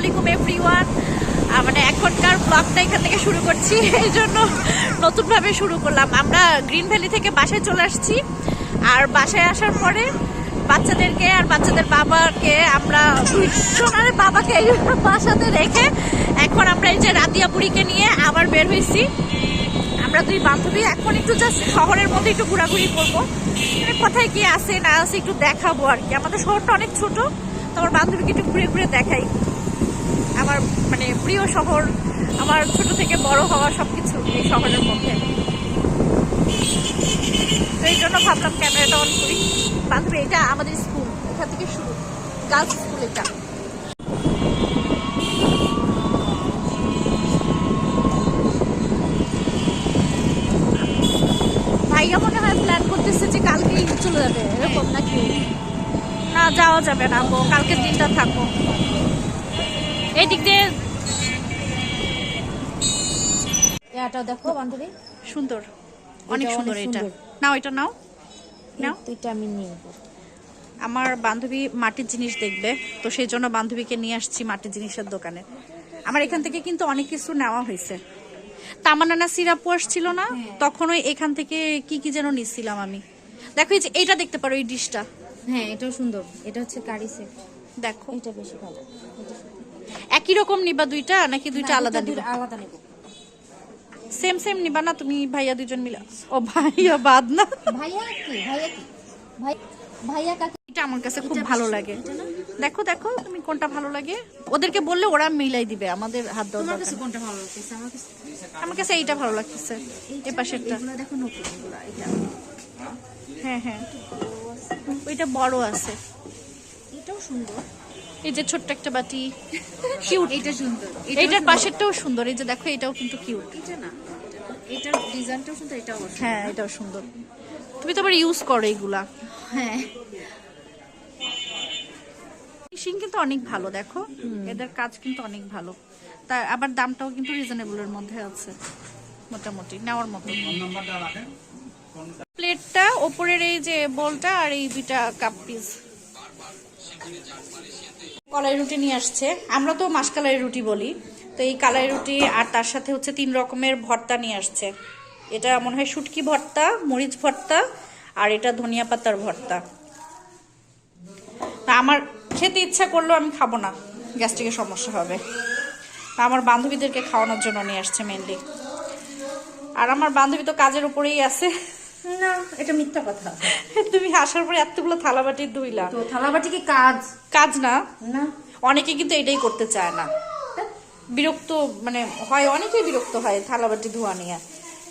আলাইকুম এভরিওয়ান মানে এখনকার ব্লগটা এখান থেকে শুরু করছি। এই জন্য নতুনভাবে শুরু করলাম। আমরা গ্রিন ভ্যালি থেকে বাসায় চলে আসছি। আর বাসায় আসার পরে বাচ্চাদেরকে আর বাচ্চাদের বাবাকে আমরা সোনার বাবাকে বাসাতে রেখে এখন আমরা এই যে রাতিয়া বুড়িকে নিয়ে আবার বের হয়েছি। আমরা দুই বান্ধবী। এখন একটু জাস্ট শহরের মধ্যে একটু ঘোরাঘুরি করব। মানে কোথায় কি আছে, না আছে একটু দেখাবো আর কি। আমাদের শহরটা অনেক ছোট। তো আমার বান্ধবীকে একটু ঘুরে ঘুরে দেখাই। আমার মানে প্রিয় শহর, আমার ছোট থেকে বড় হওয়া সবকিছু এই শহরের মধ্যে। তো এই জন্য ভাবলাম ক্যামেরাটা অন করি। বান্ধবী এটা আমাদের স্কুল, এখান থেকে শুরু। গার্লস স্কুল এটা। ভাইয়া মনে হয় প্ল্যান করতেছে যে কালকেই চলে যাবে, এরকম নাকি? না, যাওয়া যাবে না কালকের দিনটা থাকো। এই দিক দিয়ে। এটাও দেখো বান্ধবী। সুন্দর। অনেক সুন্দর এটা। নাও এটা নাও। নাও। দুইটা আমি নিয়ে আমার বান্ধবী মাটির জিনিস দেখবে তো সেই জন্য বান্ধবীকে নিয়ে আসছি মাটির জিনিসের দোকানে। আমার এখান থেকে কিন্তু অনেক কিছু নেওয়া হয়েছে। তামানানা সিরাপও আসছিল না? তখন ওই এখান থেকে কি কি যেন নিচ্ছিলাম আমি। দেখো এই যে এইটা দেখতে পারো এই ডিশটা। হ্যাঁ এটাও সুন্দর। এটা হচ্ছে কারি সেট। দেখো। এটা বেশি ভালো। এটা। একই রকম নিবা দুইটা নাকি দুইটা আলাদা নিবা? আলাদা নেব। সেম সেম নিবা না তুমি ভাইয়া দুজন মিলা। ও ভাইয়া বাদ না। ভাইয়া কি? ভাইয়া কি? ভাই ভাইয়া কাকে? এটা আমার কাছে খুব ভালো লাগে। দেখো দেখো তুমি কোনটা ভালো লাগে? ওদেরকে বললে ওরা মিলাই দিবে আমাদের হাত দাও তোমার কাছে কোনটা ভালো লাগতেছে আমার কাছে আমার কাছে এইটা ভালো লাগতেছে এই পাশেরটা। এগুলো দেখো নতুন এগুলো এটা হ্যাঁ হ্যাঁ। ওইটা বড় আছে। এটাও সুন্দর। এই যে ছোট্ট একটা বাটি। কিউট এটা সুন্দর। এইটার পাশেরটাও সুন্দর। এই যে দেখো এটাও কিন্তু কিউট এটা না এটার ডিজাইনটাও সুন্দর এটাও হ্যাঁ এটাও সুন্দর। তুমি তো আবার ইউজ করো এইগুলা হ্যাঁ। ফিনিশিং কিন্তু অনেক ভালো দেখো। এদের কাজ কিন্তু অনেক ভালো। তা আবার দামটাও কিন্তু রিজনেবলের মধ্যে আছে। মোটামুটি নেওয়ার মতো। প্লেটটা ওপরের এই যে বলটা আর এই দুইটা কাপ পিস কলাই রুটি নিয়ে আসছে। আমরা তো মাসকালাই রুটি বলি। তো এই কালাই রুটি আর তার সাথে হচ্ছে তিন রকমের ভর্তা নিয়ে আসছে। এটা মনে হয় শুটকি ভর্তা, মরিচ ভর্তা আর এটা ধনিয়া পাতার ভর্তা। আমার খেতে ইচ্ছা করলেও আমি খাব না। গ্যাস্ট্রিকের সমস্যা হবে। আমার বান্ধবীদেরকে খাওয়ানোর জন্য নিয়ে আসছে মেনলি আর আমার বান্ধবী তো কাজের উপরেই আছে। না এটা মিথ্যা কথা। তুমি আসার পরে এতগুলো থালাবাটি ধুইলা তো থালাবাটি কি কাজ? কাজ না। না। অনেকে কিন্তু এটাই করতে চায় না। বিরক্ত মানে হয় অনেকেই বিরক্ত হয় থালাবাটি ধোয়া নিয়ে।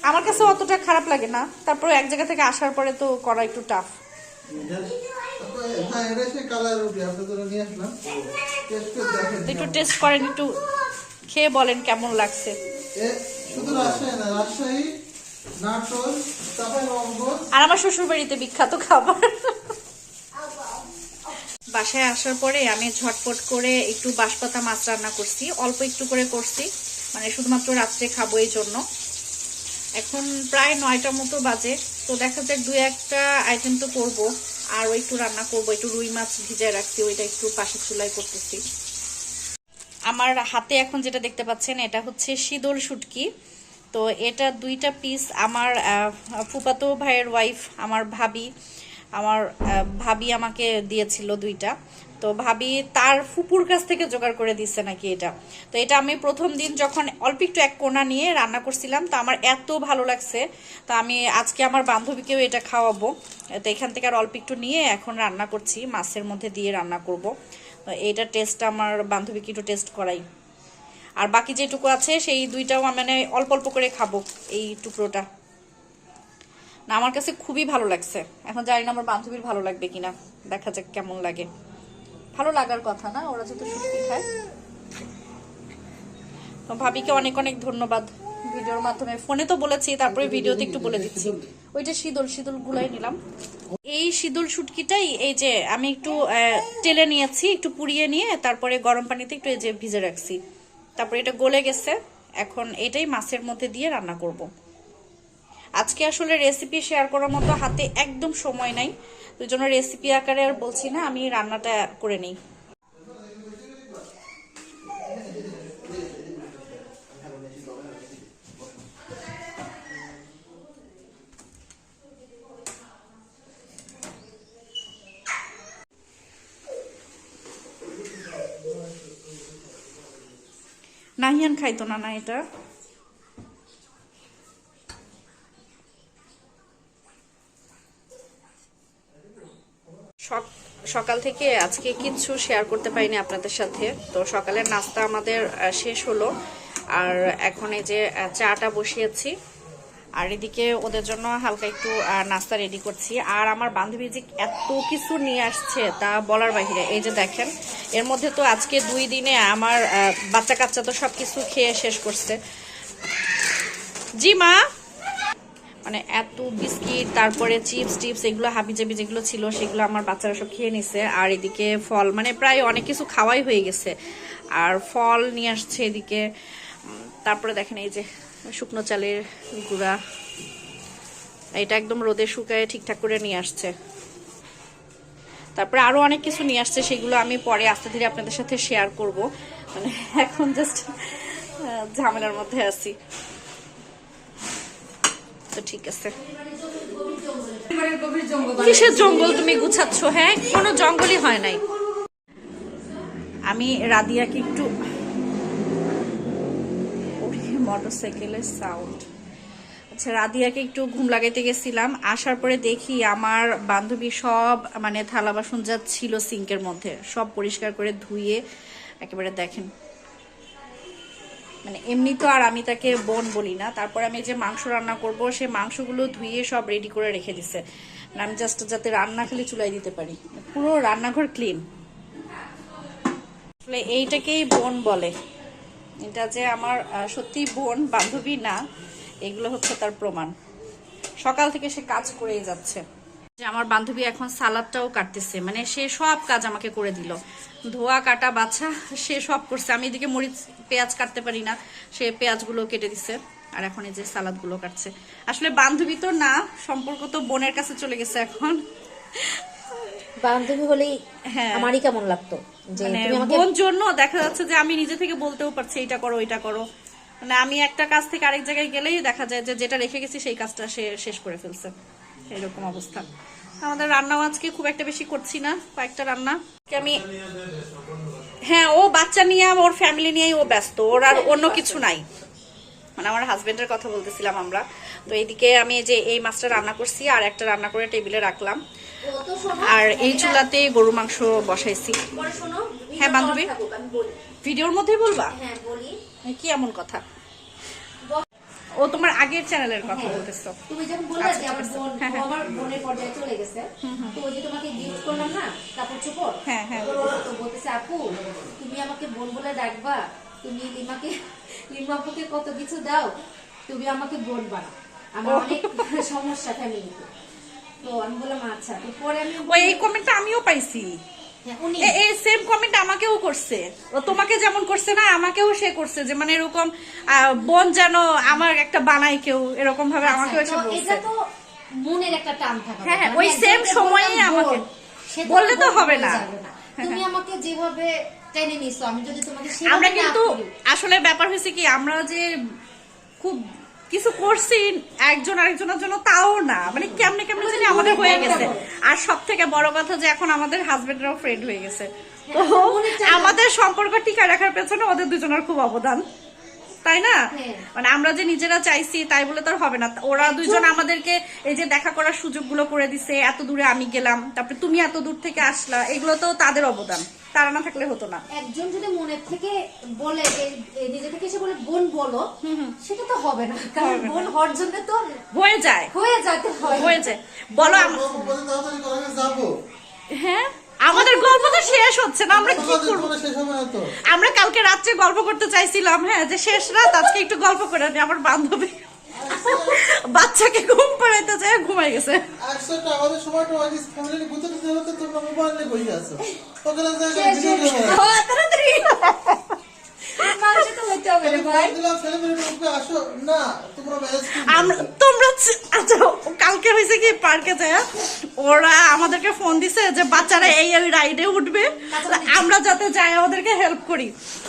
আমার কাছে অতটা খারাপ লাগে না। তারপর এক জায়গা থেকে আসার পরে তো করা একটু টাফ হ্যাঁ তো একটু টেস্ট করেন একটু খেয়ে বলেন কেমন লাগছে। শুধু রাজশাহী না রাজশাহী আর আমার শ্বশুর বাড়িতে বিখ্যাত খাবার। বাসায় আসার পরে আমি ঝটপট করে একটু বাঁশপাতা মাছ রান্না করছি অল্প একটু করে করছি। মানে শুধুমাত্র রাত্রে খাব এই জন্য। এখন প্রায় নয়টার মতো বাজে তো দেখা যাক দু একটা আইটেম তো করব আর একটু রান্না করব একটু রুই মাছ ভিজায় রাখছি ওইটা একটু পাশের চুলায় করতেছি। আমার হাতে এখন যেটা দেখতে পাচ্ছেন এটা হচ্ছে শীতল শুটকি তো এটা দুইটা পিস আমার ফুপাতো ভাইয়ের ওয়াইফ আমার ভাবি আমার ভাবি আমাকে দিয়েছিল দুইটা। তো ভাবি তার ফুপুর কাছ থেকে জোগাড় করে দিচ্ছে নাকি এটা। তো এটা আমি প্রথম দিন যখন অল্প একটু এক কোনা নিয়ে রান্না করছিলাম, তো আমার এত ভালো লাগছে। তো আমি আজকে আমার বান্ধবীকেও এটা খাওয়াবো। তো এখান থেকে আর অল্প একটু নিয়ে এখন রান্না করছি, মাছের মধ্যে দিয়ে রান্না করব। তো এইটা টেস্ট আমার বান্ধবীকে একটু টেস্ট করাই। আর বাকি যেটুকু আছে, সেই দুইটাও মানে অল্প অল্প করে খাব এই টুকরোটা। না, আমার কাছে খুবই ভালো লাগছে। এখন জানি না আমার বান্ধবীর ভালো লাগবে কিনা। দেখা যাক কেমন লাগে। ভালো লাগার কথা না, ওরা যেহেতু সত্যি খায়। তো ভাবিকে অনেক অনেক ধন্যবাদ। ভিডিওর মাধ্যমে ফোনে তো বলেছি, তারপরে ভিডিওতে একটু বলে দিচ্ছি। ওইটা শীতল শীতল গুলাই নিলাম। এই শীতল শুটকিটাই, এই যে আমি একটু টেলে নিয়েছি, একটু পুড়িয়ে নিয়ে, তারপরে গরম পানিতে একটু এই যে ভিজে রাখছি। তারপরে এটা গলে গেছে। এখন এটাই মাছের মধ্যে দিয়ে রান্না করব। আজকে আসলে রেসিপি শেয়ার করার মতো হাতে একদম সময় নাই। ওই জন্য রেসিপি আকারে আর বলছি না, আমি রান্নাটা করে নিই। নাহিয়ান খাইতো না না এটা? সক- সকাল থেকে আজকে কিছু শেয়ার করতে পারিনি আপনাদের সাথে। তো সকালের নাস্তা আমাদের শেষ হলো। আর এখন এই যে চাটা বসিয়েছি। আর এদিকে ওদের জন্য হালকা একটু নাস্তা রেডি করছি। আর আমার বান্ধবী যে এত কিছু নিয়ে আসছে তা বলার বাহিরে, এই যে দেখেন, এর মধ্যে তো আজকে দুই দিনে আমার বাচ্চা কাচ্চা তো সব কিছু খেয়ে শেষ করছে। জি মা! মানে এত বিস্কিট, তারপরে চিপস, টিপস, এগুলো হাবিজাবি যেগুলো ছিল, সেগুলো আমার বাচ্চারা সব খেয়ে নিছে। আর এদিকে ফল মানে প্রায় অনেক কিছু খাওয়াই হয়ে গেছে। আর ফল নিয়ে আসছে এদিকে। তারপরে দেখেন এই যে শুকনো চালের গুঁড়া। এটা একদম রোদে শুকায় ঠিকঠাক করে নিয়ে আসছে। তারপরে আরও অনেক কিছু নিয়ে আসছে, সেগুলো আমি পরে আস্তে ধীরে আপনাদের সাথে শেয়ার করব। মানে এখন জাস্ট ঝামেলার মধ্যে আছি। তো ঠিক আছে। কিসের জঙ্গল তুমি গুছাচ্ছ হ্যাঁ? কোনো জঙ্গলই হয় নাই। আমি রাদিয়াকে একটু মোটরসাইকেলের সাউন্ড আচ্ছা রাদিয়াকে একটু ঘুম লাগাইতে গেছিলাম। আসার পরে দেখি আমার বান্ধবী সব মানে থালা বাসন যা ছিল সিঙ্কের মধ্যে, সব পরিষ্কার করে ধুয়ে একেবারে দেখেন। মানে এমনি তো আর আমি তাকে বোন বলি না। তারপর আমি যে মাংস রান্না করব, সে মাংসগুলো ধুয়ে সব রেডি করে রেখে দিছে। মানে আমি জাস্ট যাতে রান্না খালি চুলাই দিতে পারি। পুরো রান্নাঘর ক্লিন আসলে এইটাকেই বোন বলে। এটা যে আমার সত্যি বোন, বান্ধবী না, এগুলো হচ্ছে তার প্রমাণ। সকাল থেকে সে কাজ করেই যাচ্ছে। যে আমার বান্ধবী এখন সালাদটাও কাটতেছে মানে সে সব কাজ আমাকে করে দিল। ধোয়া, কাটা, বাছা, সে সব করছে। আমি এদিকে মরিচ, পেঁয়াজ কাটতে পারি না, সে পেঁয়াজগুলো কেটে দিছে, আর এখন এই যে সালাদগুলো কাটছে। আসলে বান্ধবী তো না, সম্পর্ক তো বোনের কাছে চলে গেছে এখন। বান্ধবী হলেই হ্যাঁ। আমারই কেমন লাগতো? যে মানে তুমি আমাকে বোন জন্য দেখা যাচ্ছে যে আমি নিজে থেকে বলতেও পারছি এটা করো এটা করো। মানে আমি একটা কাজ থেকে আরেক জায়গায় গেলেই দেখা যায় যে যেটা রেখে গেছি সেই কাজটা সে শেষ করে ফেলছে। এরকম অবস্থা। আমাদের রান্নাও আজকে খুব একটা বেশি করছি না কয়েকটা রান্না। আমি হ্যাঁ ও বাচ্চা নিয়ে ওর ফ্যামিলি নিয়েই ও ব্যস্ত ওর আর অন্য কিছু নাই। মানে আমার হাজবেন্ডের কথা বলতেছিলাম আমরা। তো এইদিকে আমি যে এই মাছটা রান্না করছি আর একটা রান্না করে টেবিলে রাখলাম। আর এই চুলাতে গরু মাংস বসাইছি। হ্যাঁ, বান্ধবী। ভিডিওর মধ্যেই বলবা? কি এমন কথা? ও তোমার আগের চ্যানেলের কথা বলতেছো। তুমি যখন বললে আচ্ছা, যে আমার বোন হ্যাঁ, ও হ্যাঁ। আমার বোনের পর্যায়ে চলে গেছে তো ওই যে তোমাকে গিফট করলাম না কাপড় চোপড়? হ্যাঁ, হ্যাঁ। তো বলতেছে আপু তুমি আমাকে বোন বলে ডাকবা তুমি লিমাকে লিমাপুকে কত কিছু দাও তুমি আমাকে বোন বানাও। আমার অনেক সমস্যা ফ্যামিলিতে তো। আমি বললাম আচ্ছা তো পরে আমি ওই এই কমেন্টটা আমিও পাইছি। হ্যাঁ, উনি। এ- এই সেম কমেন্ট আমাকেও করছে। ও তোমাকে যেমন করছে না আমাকেও সে করছে। যে মানে এরকম বোন যেন আমার একটা বানাই কেউ এরকম ভাবে আমাকেও এসে আচ্ছা, তো এটা তো মনের একটা টান থাকা হ্যাঁ, হ্যাঁ, ওই same সময়ে আমাকে- বললে তো হবে না। না। তুমি আমাকে যেভাবে টেনে নিছো আমি যদি তোমাকে আমরা কিন্তু আসলে ব্যাপার হয়েছে কি আমরা যে খুব কিছু করছি একজন আরেকজনের জন্য তাও না। মানে কেমনে কেমনে জানি আমাদের হয়ে গেছে। আর সব থেকে বড় কথা যে এখন আমাদের হাজবেন্ডরাও ফ্রেন্ড হয়ে গেছে। তো আমাদের সম্পর্ক টিকা রাখার পেছনে ওদের দুজনের খুব অবদান। তাই না? হ্যাঁ। মানে আমরা যে নিজেরা চাইছি তাই বলে তো আর হবে না। ওরা দুজন আমাদেরকে এই যে দেখা করার সুযোগগুলো করে দিছে এত দূরে আমি গেলাম তারপরে তুমি এত দূর থেকে আসলা এগুলো তো তাদের অবদান। তারা না থাকলে হতো না। একজন যদি মনের থেকে বলে নিজে থেকে এসে বলে বোন বলো সেটা তো হবে না। কারণ বোন হওয়ার জন্য তো হয়ে যায়। হয়ে যেতে হয় হয়ে যায়। বলো আম- আমি যাব। হ্যাঁ? আমাদের গল্প তো শেষ হচ্ছে না আমরা কি করব? আমরা কালকে রাত্রে গল্প করতে চাইছিলাম হ্যাঁ যে শেষ রাত আজকে একটু গল্প করে নি আমার বান্ধবী। বাচ্চাকে ঘুম পাড়াইতে যায় ঘুমাই গেছে। আগে দিতে হতো তোমরা মোবাইল নিয়ে বসে আছো। ওখানে সে- ভিডিও ক্যামেরা হ্যাঁ, তাড়াতাড়ি। তোমরা আচ্ছা কালকে হয়েছে কি? পার্কে যায় ওরা আমাদেরকে ফোন দিছে যে বাচ্চারা এই এই রাইডে উঠবে। আমরা যাতে যাই ওদেরকে হেল্প করি।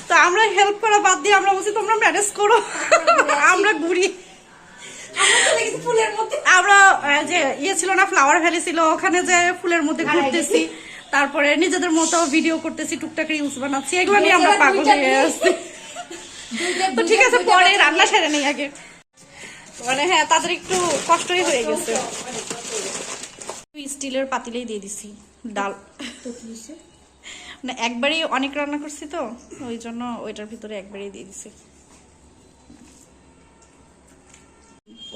তো আমরা হেল্প করা বাদ দিয়ে আমরা বলছি তোমরা ম্যানেজ করো। আমরা ঘুরি। আমরা গেছি ফুলের মধ্যে? আমরা যে ইয়ে ছিল না ফ্লাওয়ার ভ্যালি ছিল ওখানে যে ফুলের মধ্যে ঘুরতেছি তারপরে নিজেদের মতো ভিডিও করতেছি টুকটাক রিলস বানাচ্ছি এগুলো নিয়ে আমরা পাগল হয়ে। আসছি। তো ঠিক আছে পরে রান্না সেরে নেই আগে। মানে হ্যাঁ তাদের একটু কষ্টই হয়ে গেছে। স্টিলের পাতিলেই দিয়ে দিছি ডাল। মানে একবারেই অনেক রান্না করছি তো ওই জন্য ওইটার ভিতরে একবারেই দিয়ে দিছি।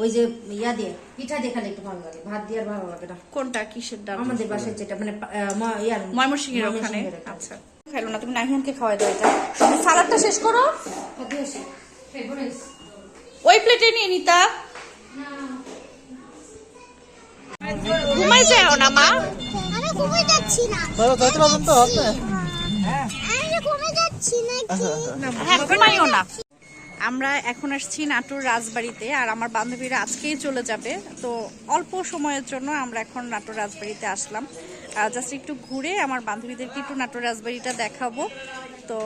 ওই যে ইয়া দিয়ে পিঠা দিয়ে খালি একটু ভালো লাগে ভাত দিয়ে আর ভালো লাগে না। কোনটা কিসের ডাল? আমাদের বাসায় যেটা মানে আহ, ম- ইয়ার ময়মনসিংহের ওখানে? আচ্ছা। খাইলো না তুমি নাহিমকে খাওয়াই দাও এটা। তুমি সালাদটা শেষ করো। বোনেস। ওই প্লেটে নিয়ে নিতা ঘুমাই যাও না মা। আমি ঘুমে যাচ্ছি না। তাহলে যাইতে পারবেন তো আপনি আমি ঘুমে যাচ্ছি না হ্যাঁ ঘুমাইও না। আমরা এখন আসছি নাটোর রাজবাড়িতে আর আমার বান্ধবীরা আজকেই চলে যাবে। তো অল্প সময়ের জন্য আমরা এখন নাটোর রাজবাড়িতে আসলাম। জাস্ট একটু ঘুরে আমার বান্ধবীদেরকে একটু নাটোর রাজবাড়িটা দেখাবো। তো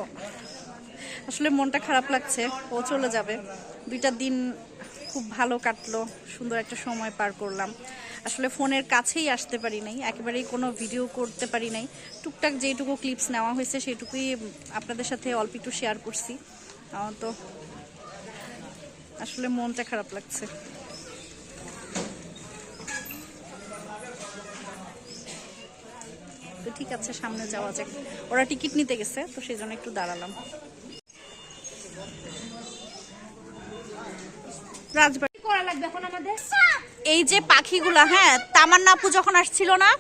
আসলে মনটা খারাপ লাগছে, ও চলে যাবে। দুইটা দিন খুব ভালো কাটলো, সুন্দর একটা সময় পার করলাম। আসলে ফোনের কাছেই আসতে পারি নাই, একেবারেই কোনো ভিডিও করতে পারি নাই। টুকটাক যেটুকু ক্লিপস নেওয়া হয়েছে, সেটুকুই আপনাদের সাথে অল্প একটু শেয়ার করছি। তো আসলে মনটা খারাপ লাগছে। তো ঠিক আছে সামনে যাওয়া যাক। ওরা টিকিট নিতে গেছে তো সেই জন্য একটু দাঁড়ালাম। রাজবাড়ি করা লাগবে এখন আমাদের? এই যে পাখিগুলা হ্যাঁ তামান্না আপু যখন আসছিল না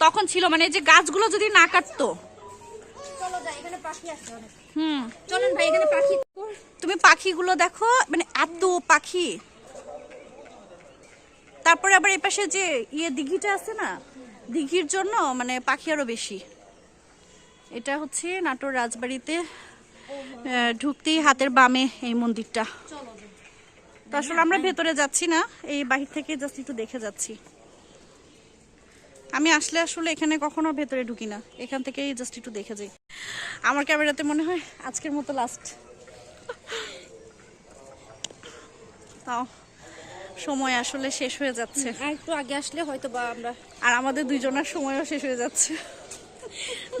তখন ছিল মানে এই যে গাছগুলো যদি না কাটতো। হুম। চলেন ভাই এখানে পাখি তুমি পাখিগুলো দেখো মানে এত পাখি। তারপরে আবার এই পাশে যে ইয়ে দিঘিটা আছে না, দিঘির জন্য মানে পাখি আরও বেশি। এটা হচ্ছে নাটোর রাজবাড়িতে ঢুকতেই হাতের বামে এই মন্দিরটা। তো আসলে আমরা ভেতরে যাচ্ছি না, এই বাহির থেকে জাস্ট একটু দেখে যাচ্ছি। আমি আসলে আসলে এখানে কখনো ভেতরে ঢুকি না, এখান থেকেই জাস্ট একটু দেখে যাই। আমার ক্যামেরাতে মনে হয় আজকের মতো লাস্ট তাও সময় আসলে শেষ হয়ে যাচ্ছে আর একটু আগে আসলে হয়তো বা আমরা আর আমাদের দুইজনের সময়ও শেষ হয়ে যাচ্ছে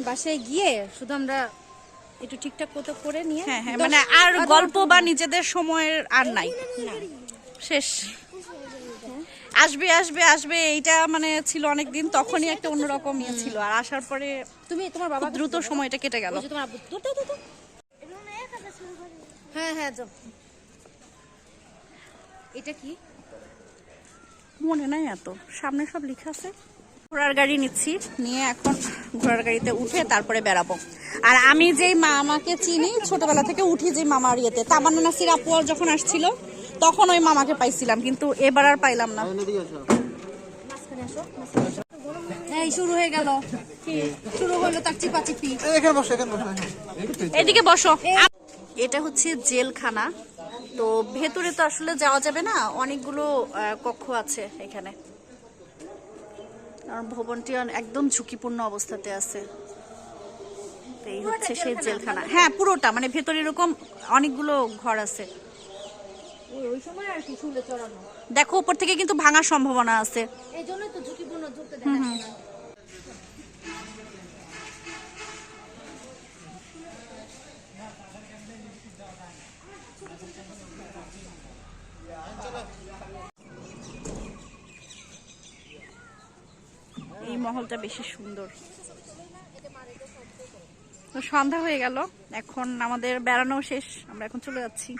বাসায় গিয়ে শুধু আমরা একটু ঠিকঠাক মতো করে নিয়ে হ্যাঁ হ্যাঁ মানে আর গল্প বা নিজেদের সময়ের আর নাই শেষ আসবে আসবে আসবে এইটা মানে ছিল অনেক দিন তখনই একটা অন্যরকম ইয়ে ছিল আর আসার পরে তুমি তোমার বাবা দ্রুত সময়টা কেটে গেল তোমার আব্বু দূর দাও, দূর দাও। হ্যাঁ হ্যাঁ যাও। এটা কি? মনে নাই এত। সামনে সব লেখা আছে। ঘোড়ার গাড়ি নিচ্ছি। নিয়ে এখন ঘোড়ার গাড়িতে উঠে তারপরে বেরাবো আর আমি যেই মামাকে চিনি ছোটবেলা থেকে উঠি যে মামার ইয়েতে। তামান্না নাসির আপু যখন আসছিল তখন ওই মামাকে পাইছিলাম কিন্তু এবার আর পাইলাম না। এই শুরু হয়ে গেল। শুরু হলো তার চিপা চিপি এই, এখানে বসো এখানে বসো। হ্যাঁ। এদিকে বসো। এটা হচ্ছে জেলখানা। তো ভেতরে তো আসলে যাওয়া যাবে না অনেকগুলো কক্ষ আছে এখানে। আর ভবনটি একদম ঝুঁকিপূর্ণ অবস্থাতে আছে। এই হচ্ছে সেই জেলখানা হ্যাঁ পুরোটা মানে ভেতরে এরকম অনেকগুলো ঘর আছে। দেখো উপর থেকে কিন্তু ভাঙার সম্ভাবনা আছে। এই জন্যই তো ঝুঁকিপূর্ণ ঢুকতে না। এই মহলটা বেশি সুন্দর। তো সন্ধ্যা হয়ে গেল। এখন আমাদের বেড়ানো শেষ। আমরা এখন চলে যাচ্ছি।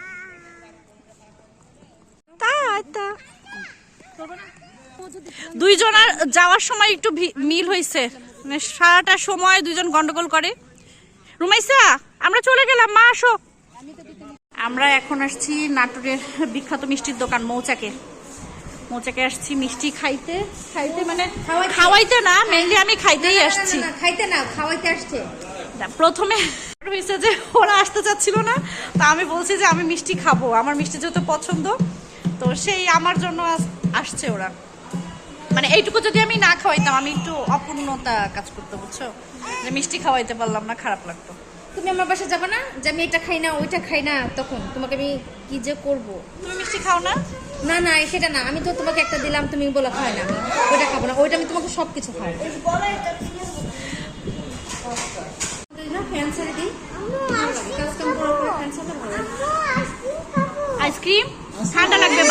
দুইজনের যাওয়ার সময় একটু মিল হয়েছে মানে সারাটা সময় দুইজন গন্ডগোল করে। রুমাইসা, আমরা চলে গেলাম। মা, আসো। আমরা এখন আসছি নাটোরের বিখ্যাত মিষ্টির দোকান মৌচাকে। মৌচাকে আসছি মিষ্টি খাইতে। খাইতে মানে খাওয়াইতে? না মেনলি আমি খাইতেই আসছি। খাইতে না খাওয়াইতে আসছে। প্রথমে হয়েছে যে ওরা আসতে চাচ্ছিল না তা আমি বলছি যে আমি মিষ্টি খাব। আমার মিষ্টি যেহেতু পছন্দ তো সেই আমার জন্য আসছে ওরা। মানে এইটুকু যদি আমি না খাওয়াইতাম আমি একটু অপূর্ণতা কাজ করতে বুঝছ? যে মিষ্টি খাওয়াইতে পারলাম না খারাপ লাগতো। তুমি আমার বাসায় যাবে না? যে আমি এটা খাই না ওইটা খাই না তখন তোমাকে আমি কি যে করব? তুমি মিষ্টি খাও না? না না সেটা না। আমি তো তোমাকে একটা দিলাম তুমি বলে খাই না। আমি ওইটা খাব না ওইটা আমি তোমাকে সব কিছু লাগে। আইসক্রিম? ঠান্ডা লাগবে